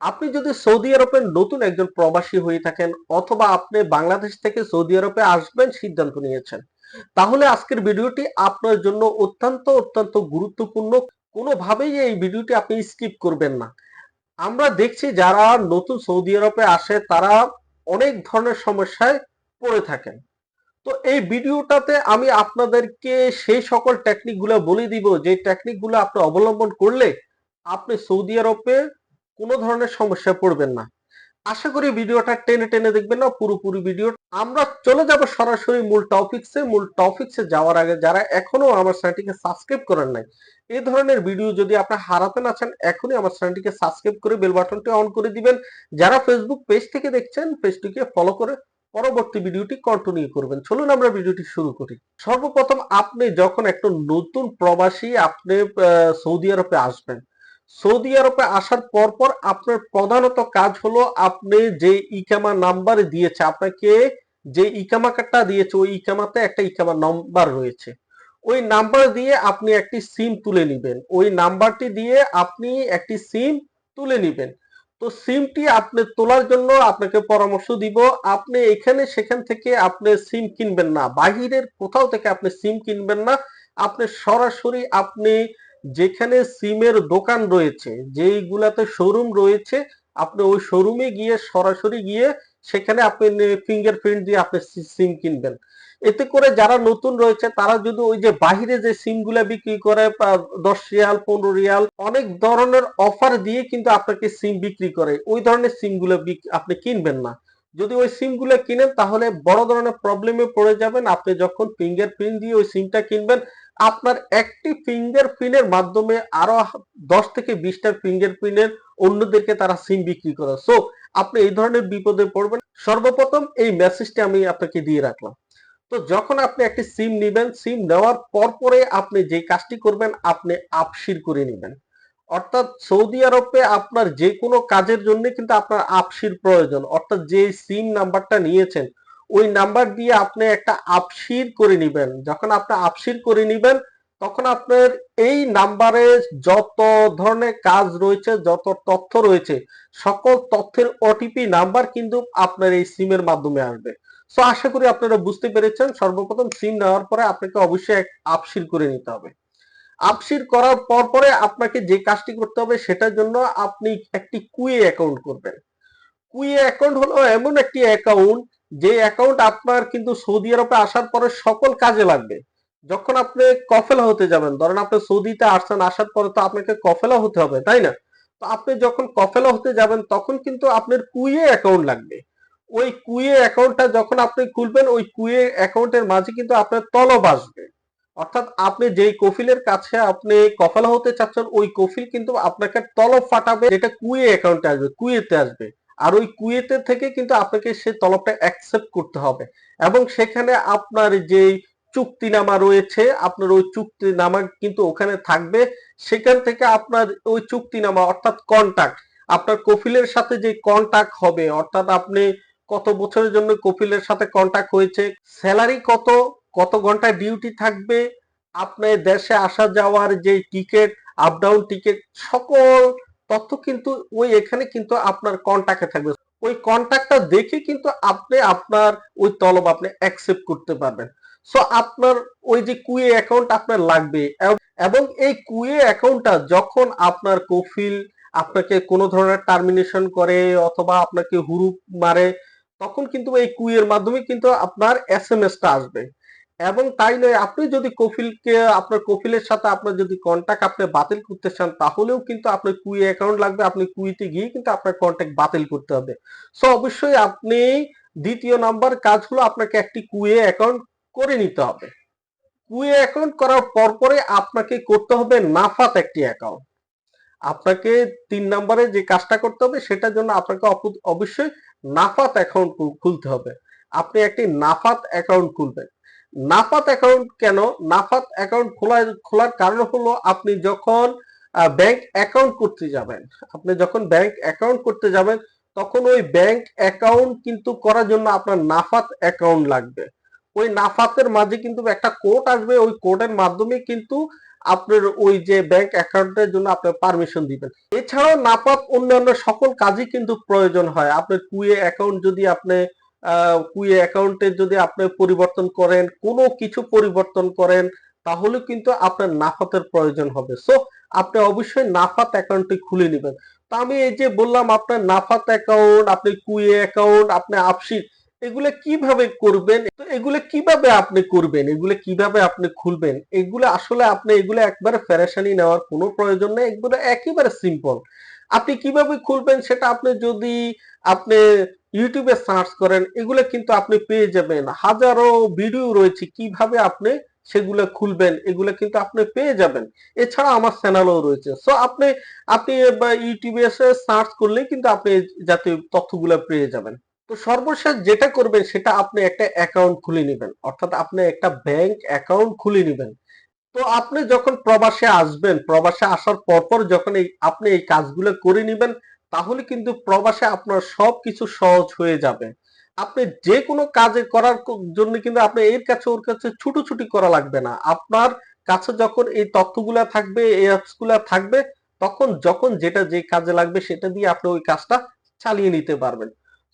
আপনি যদি সৌদি আরবের নতুন একজন প্রবাসী হয়ে থাকেন অথবা আপনি বাংলাদেশ থেকে সৌদি আরবে আসবেন, সিদ্ধান্ত নিয়েছেন, তাহলে আজকের ভিডিওটি আপনার জন্য অত্যন্ত অত্যন্ত গুরুত্বপূর্ণ। কোনোভাবেই এই ভিডিওটি আপনি স্কিপ করবেন না। আমরা দেখছি যারা নতুন সৌদি আরবে আসে, তারা অনেক ধরনের সমস্যায় পড়ে থাকেন। তো এই ভিডিওটাতে আমি আপনাদেরকে সেই সকল টেকনিকগুলো বলে দিব, যে টেকনিকগুলো আপনি অবলম্বন করলে আপনি সৌদি আরবে কোনো ধরনের সমস্যায় পড়বেন না। আশা করি ভিডিওটা টেনে টেনে দেখবেন না, পুরোপুরি ভিডিও। আমরা চলে যাব সরাসরি মূল টপিকসে মূল টপিকসে যাওয়ার আগে যারা এখনও আমার চ্যানেলটিকে সাবস্ক্রাইব করেন নাই এই ধরনের ভিডিও যদি আপনি হারাতে না চান, এখনই আমার চ্যানেলটিকে সাবস্ক্রাইব করে বেল বাটনটি অন করে দিবেন। যারা ফেসবুক পেজ থেকে দেখছেন পেজটিকে ফলো করে পরবর্তী ভিডিওটি কন্টিনিউ করবেন। চলুন আমরা ভিডিওটি শুরু করি। সর্বপ্রথম আপনি যখন একটা নতুন প্রবাসী, আপনি সৌদি আরবে আসবেন সৌদি আরবে আসার পর পর আপনার প্রধানত কাজ হলো আপনি যে ইকামা নাম্বার দিয়েছে, আপনাকে যে ইকামা কার্ডটা দিয়েছে, ওই ইকামাতে একটা ইকামা নাম্বার রয়েছে। ওই নাম্বার দিয়ে আপনি একটি সিম তুলে নেবেন। ওই নাম্বারটি দিয়ে আপনি একটি সিম তুলে নেবেন। তো সিমটি আপনি তোলার জন্য আপনাকে পরামর্শ দিব, আপনি এখানে সেখান থেকে আপনি সিম কিনবেন না। বাহিরের কোথাও থেকে আপনি সিম কিনবেন না। আপনি সরাসরি আপনি যেখানে সিমের দোকান রয়েছে, যেইগুলাতে শোরুম রয়েছে, আপনি ওই শোরুমে গিয়ে সরাসরি গিয়ে সেখানে আপনি ফিঙ্গারপ্রিন্ট দিয়ে আপনি সিম কিনবেন। এতে করে যারা নতুন রয়েছে, তারা যদি ওই যে বাহিরে যে সিমগুলা বিক্রি করে দশ রিয়াল, পনেরো রিয়াল, অনেক ধরনের অফার দিয়ে কিন্তু আপনাকে সিম বিক্রি করে। ওই ধরনের সিমগুলো আপনি কিনবেন না। যদি ওই সিমগুলো কিনেন, তাহলে বড় ধরনের প্রবলেমে পড়ে যাবেন। আপনি যখন ফিঙ্গারপ্রিন্ট দিয়ে ওই সিমটা কিনবেন, আপনার একটি ফিঙ্গার ফিঙ্গারপ্রিন্টের মাধ্যমে আরও দশ থেকে বিশটা ফিঙ্গারপ্রিন্টের অন্যদেরকে তারা সিম বিক্রি করে। সো আপনি এই ধরনের বিপদে পড়বেন। সর্বপ্রথম এই মেসেজটি আমি আপনাকে দিয়ে রাখলাম। তো যখন আপনি একটি সিম নেবেন সিম নেওয়ার পর পরে আপনি যে কাজটি করবেন, আপনি আপসির করে নেবেন। অর্থাৎ সৌদি আরবে আপনার যে কোনো কাজের জন্য কিন্তু আপনার আপসির প্রয়োজন। অর্থাৎ যে সিম নাম্বারটা নিয়েছেন, ওই নাম্বার দিয়ে আপনি একটা আপসির করে নেবেন। যখন আপনি আপসির করে নেবেন, তখন আপনার এই নাম্বারে যত ধরনের কাজ রয়েছে, যত তথ্য রয়েছে, সকল তথ্যের ওটিপি নাম্বার কিন্তু আপনার এই সিমের মাধ্যমে আসবে। সো আশা করি আপনারা বুঝতে পেরেছেন। সর্বপ্রথম সিম নেওয়ার পরে আপনাকে অবশ্যই আপসির করে নিতে হবে। আপসির করার পর পরে আপনাকে যে কাজটি করতে হবে সেটার জন্য আপনি একটি কুয়ে অ্যাকাউন্ট করবেন। কুয়ে অ্যাকাউন্ট হলো এমন একটি অ্যাকাউন্ট যে অ্যাকাউন্ট আপনার কিন্তু সৌদি আরবে আসার পরে সকল কাজে লাগবে। যখন আপনি কফেলা হতে যাবেন, ধরেন আপনি সৌদিতে আসছেন, আসার পরে তো আপনাকে কফেলা হতে হবে, তাই না? তো আপনি যখন কফেলা হতে যাবেন, তখন কিন্তু আপনার কুয়ে অ্যাকাউন্ট লাগবে। ওই কুয়ে অ্যাকাউন্টটা যখন আপনি খুলবেন, ওই কুয়ে অ্যাকাউন্টের মাঝে কিন্তু আপনার তলব আসবে। অর্থাৎ আপনি যেই কফিলের কাছে আপনি কফালা হতে চাচ্ছেন, ওই কফিল কিন্তু আপনাকে তলব ফাটাবে, যেটা কুয়ে অ্যাকাউন্টে আসবে, কুয়েতে আসবে। আর ওই কুয়েতে থেকে কিন্তু আপনাকে সেই তলবটা অ্যাকসেপ্ট করতে হবে। এবং সেখানে আপনার যে চুক্তিনামা রয়েছে, আপনার ওই চুক্তিনামা কিন্তু ওখানে থাকবে। সেখান থেকে আপনার ওই চুক্তিনামা অর্থাৎ কন্টাক্ট আপনার কফিলের সাথে যে কন্টাক্ট হবে, অর্থাৎ আপনি কত বছরের জন্য কপিলের সাথে কন্টাক্ট হয়েছে স্যালারি কত কত ঘণ্টা ডিউটি থাকবে, আপনার দেশে আসা যাওয়ার যে টিকিট আপ ডাউন টিকিট সকল তথ্য কিন্তু ওই এখানে কিন্তু আপনার কন্টাক্টে থাকবে। ওই কন্ট্যাক্টটা দেখে কিন্তু আপনি আপনার ওই তলব আপনি অ্যাকসেপ্ট করতে পারবেন। সো আপনার ওই যে কুয়ে অ্যাকাউন্ট আপনার লাগবে এব- এই কুয়ে অ্যাকাউন্টটা যখন আপনার কফিল আপনাকে কোনো ধরনের টার্মিনেশন করে অথবা আপনাকে হুরুপ মারে, তখন কিন্তু এই কুইয়ের মাধ্যমে কিন্তু আপনার এস এম টা আসবে। এবং তাই নয় আপনি যদি কফিলকে, আপনার কফিলের সাথে আপনার যদি কন্ট্যাক্ট আপনি বাতিল করতে চান, তাহলেও কিন্তু আপনার কুই অ্যাকাউন্ট লাগবে, আপনি কুইতে গিয়ে কিন্তু আপনার কন্ট্যাক্ট বাতিল করতে হবে। সো অবশ্যই আপনি দ্বিতীয় নাম্বার কাজ হলো আপনাকে একটি কুয়ে অ্যাকাউন্ট করে নিতে হবে। কুয়ে অ্যাকাউন্ট করার পর পরে আপনাকে করতে হবে নাফাত একটি অ্যাকাউন্ট আপনাকে তিন নম্বরে যে কাজটা করতে হবে, সেটার জন্য আপনাকে অবশ্যই নাফাত অ্যাকাউন্ট খুলতে হবে। আপনি একটি নাফাত অ্যাকাউন্ট খুলবেন। নাফাত অ্যাকাউন্ট কেন? নাফাত অ্যাকাউন্ট খোলার খোলার কারণ হলো আপনি যখন ব্যাংক অ্যাকাউন্ট করতে যাবেন, আপনি যখন ব্যাংক অ্যাকাউন্ট করতে যাবেন, তখন ওই ব্যাংক অ্যাকাউন্ট কিন্তু করার জন্য আপনার নাফাত অ্যাকাউন্ট লাগবে। ওই নাফাতের মাঝে কিন্তু একটা কোড আসবে, ওই কোডের মাধ্যমে কিন্তু আপনার ওই যে ব্যাংক অ্যাকাউন্টের জন্য আপনি পারমিশন দিবেন। এছাড়াও নাপাক অন্যান্য সকল কাজই কিন্তু প্রয়োজন হয়। আপনার কুয়ে অ্যাকাউন্ট যদি আপনি কুয়ে অ্যাকাউন্টে যদি আপনি পরিবর্তন করেন, কোনো কিছু পরিবর্তন করেন, তাহলে কিন্তু আপনার নাফাতের প্রয়োজন হবে। সো আপনি অবশ্যই নাফাত অ্যাকাউন্টটি খুলে নেবেন। তো আমি এই যে বললাম, আপনার নাফাত অ্যাকাউন্ট আপনি কুয়ে অ্যাকাউন্ট আপনি আপসি এগুলো কীভাবে করবেন? তো এগুলো কীভাবে আপনি করবেন? এগুলো কীভাবে আপনি খুলবেন? এগুলো আসলে আপনি, এগুলো একবারে ফেরেশানি নেওয়ার কোনো প্রয়োজন নেই, এগুলো একেবারে সিম্পল আপনি কীভাবে খুলবেন সেটা আপনি যদি, আপনি ইউটিউবে সার্চ করেন, এগুলো কিন্তু আপনি পেয়ে যাবেন। হাজারো ভিডিও রয়েছে, কীভাবে আপনি সেগুলো খুলবেন, এগুলো কিন্তু আপনি পেয়ে যাবেন। এছাড়া আমার চ্যানেলও রয়েছে। সো আপনি আপনি ইউটিউবে এসে সার্চ করলে কিন্তু আপনি জাতীয় তথ্যগুলো পেয়ে যাবেন। তো সর্বশেষ যেটা করবেন, সেটা আপনি একটা অ্যাকাউন্ট খুলে নেবেন। অর্থাৎ আপনি একটা ব্যাংক অ্যাকাউন্ট খুলে নেবেন। তো আপনি যখন প্রবাসে আসবেন, প্রবাসে আসার পরপর যখন এই, আপনি এই কাজগুলো করে নেবেন তাহলে কিন্তু প্রবাসে আপনার সবকিছু সহজ হয়ে যাবে। আপনি যে কোনো কাজে করার জন্য কিন্তু আপনি এর কাছে ওর কাছে ছুটোছুটি করা লাগবে না। আপনার কাছে যখন এই তথ্যগুলা থাকবে, এই অ্যাপসগুলা থাকবে, তখন যখন যেটা যে কাজে লাগবে সেটা দিয়ে আপনি ওই কাজটা চালিয়ে নিতে পারবেন।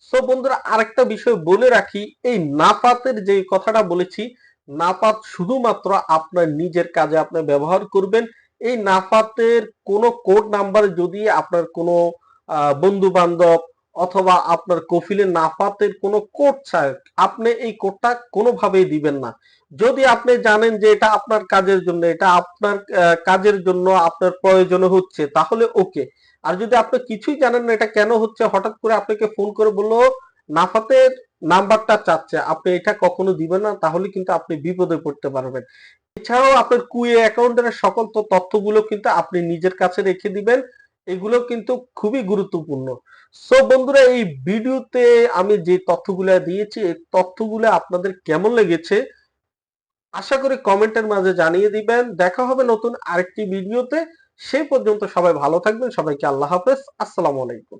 সো বন্ধুরা, আরেকটা বিষয় বলে রাখি, এই নাপাতের যে কথাটা বলেছি নাপাত শুধুমাত্র আপনার নিজের কাজে আপনি ব্যবহার করবেন। এই নাফাতের কোনো কোড নাম্বার যদি আপনার কোনো বন্ধু বান্ধব অথবা আপনার কফিলে নাফাতের কোনো কোড চায় আপনি এই কোডটা কোনোভাবেই দিবেন না। যদি আপনি জানেন যে এটা আপনার কাজের জন্য, এটা আপনার কাজের জন্য আপনার প্রয়োজন হচ্ছে, তাহলে ওকে। আর যদি আপনি কিছুই জানেন না এটা কেন হচ্ছে, হঠাৎ করে আপনাকে ফোন করে বলল, নাফাতের নাম্বারটা চাচ্ছে, আপনি এটা কখনো দিবেন না, তাহলে কিন্তু আপনি বিপদে পড়তে পারবেন। এছাড়াও আপনার কুয়ে অ্যাকাউন্টের সকল তথ্যগুলো কিন্তু আপনি নিজের কাছে রেখে দিবেন। এগুলো কিন্তু খুবই গুরুত্বপূর্ণ। সো বন্ধুরা, এই ভিডিওতে আমি যে তথ্যগুলো দিয়েছি, এই তথ্যগুলো আপনাদের কেমন লেগেছে, আশা করি কমেন্টের মাঝে জানিয়ে দিবেন। দেখা হবে নতুন আরেকটি ভিডিওতে। সেই পর্যন্ত সবাই ভালো থাকবেন। সবাইকে আল্লাহ হাফেজ। আসসালামু আলাইকুম।